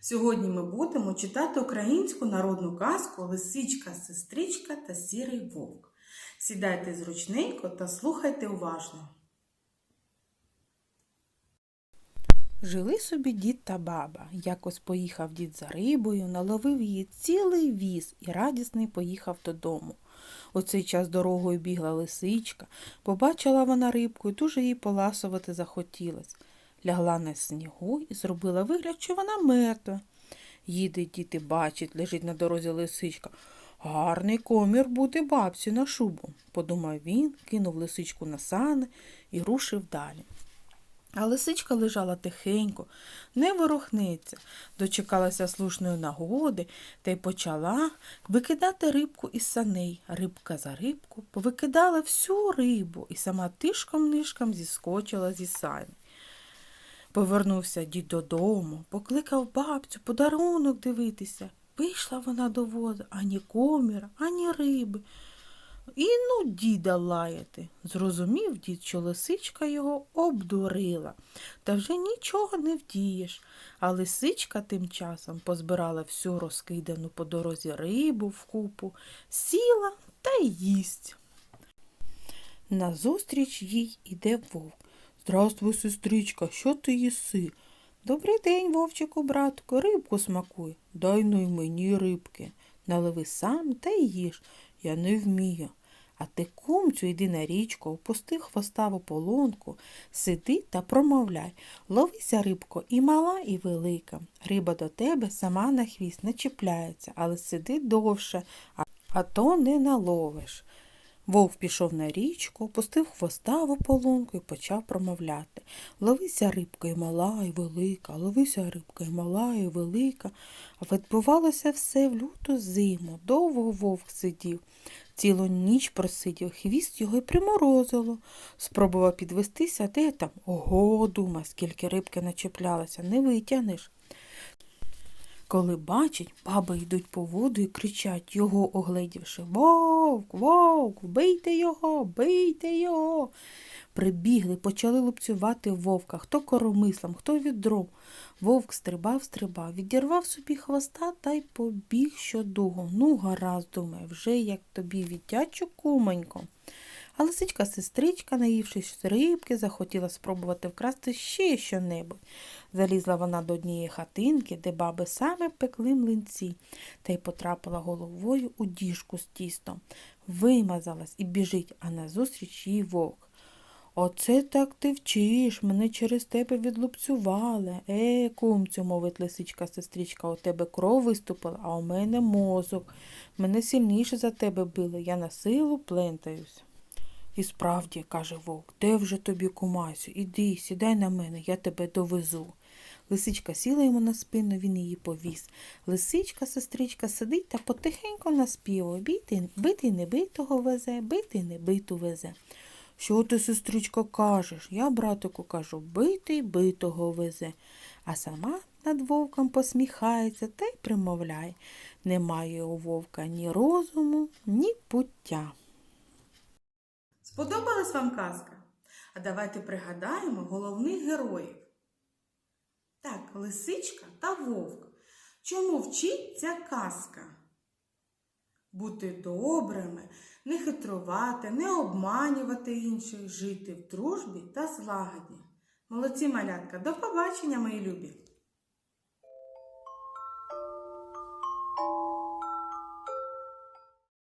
Сьогодні ми будемо читати українську народну казку Лисичка, сестричка та сірий вовк. Сідайте зручненько та слухайте уважно. Жили собі дід та баба. Якось поїхав дід за рибою, наловив її цілий віз і радісний поїхав додому. У цей час дорогою бігла лисичка. Побачила вона рибку і дуже їй поласувати захотілось. Лягла на снігу і зробила вигляд, що вона мертва. Їде дід і бачить, лежить на дорозі лисичка. Гарний комір бути бабці на шубу, подумав він, кинув лисичку на сани і рушив далі. А лисичка лежала тихенько, не ворухнеться, дочекалася слушної нагоди та й почала викидати рибку із саней. Рибка за рибку повикидала всю рибу і сама тишком-нишком зіскочила зі сани. Повернувся дід додому, покликав бабцю подарунок дивитися. Вийшла вона до воза, ані коміра, ані риби. І ну діда лаяти. Зрозумів дід, що лисичка його обдурила, та вже нічого не вдієш. А лисичка тим часом позбирала всю розкидану по дорозі рибу вкупу, сіла та їсть. Назустріч їй іде вовк. Здравствуй, сестричка, що ти їси? Добрий день, вовчику, братку, рибку смакуй. Дай ну й мені рибки. Наливи сам та й їж. Я не вмію. А ти, кумцю, йди на річку, опусти хвоставу полонку, сиди та промовляй. Ловися, рибко, і мала, і велика. Риба до тебе сама на хвіст не чіпляється, але сиди довше, а то не наловиш. Вовк пішов на річку, опустив хвоста в ополонку і почав промовляти. Ловися рибка і мала, і велика, ловися рибка і мала, і велика. А відбувалося все в люту зиму. Довго вовк сидів. Цілу ніч просидів, хвіст його й приморозило. Спробував підвестися, де там? Ого, дума, скільки рибки начеплялося, не витягнеш. Коли бачить, баби йдуть по воду і кричать, його огледівши Вовк, вовк, бийте його, бийте його. Прибігли, почали лупцювати вовка, хто коромислом, хто відром. Вовк стрибав, стрибав, відірвав собі хвоста та й побіг щодугу. Ну, гаразд, думає, вже як тобі відтячу кумонько. А лисичка сестричка, наївшись рибки, захотіла спробувати вкрасти ще що-небудь. Залізла вона до однієї хатинки, де баби саме пекли млинці, та й потрапила головою у діжку з тістом. Вимазалась і біжить, а назустріч їй вовк. Оце так ти вчиш, мене через тебе відлупцювали. Е, кумцю, мовить лисичка сестричка, у тебе кров виступила, а у мене мозок. Мене сильніше за тебе били, я на силу плентаюсь. І справді, каже вовк, де вже тобі кумасю? Іди, сідай на мене, я тебе довезу. Лисичка сіла йому на спину, він її повіз. Лисичка, сестричка, сидить та потихеньку наспівує. Бити, бити небитого везе, бити небиту везе. Що ти, сестричко, кажеш? Я, братику, кажу, битий битого везе. А сама над вовком посміхається та й примовляє. Немає у вовка ні розуму, ні пуття. Сподобалась вам казка? А давайте пригадаємо головних героїв. Так, лисичка та вовк. Чому вчить ця казка? Бути добрими, не хитрувати, не обманювати інших, жити в дружбі та злагоді. Молодці малятка, до побачення, мої любі!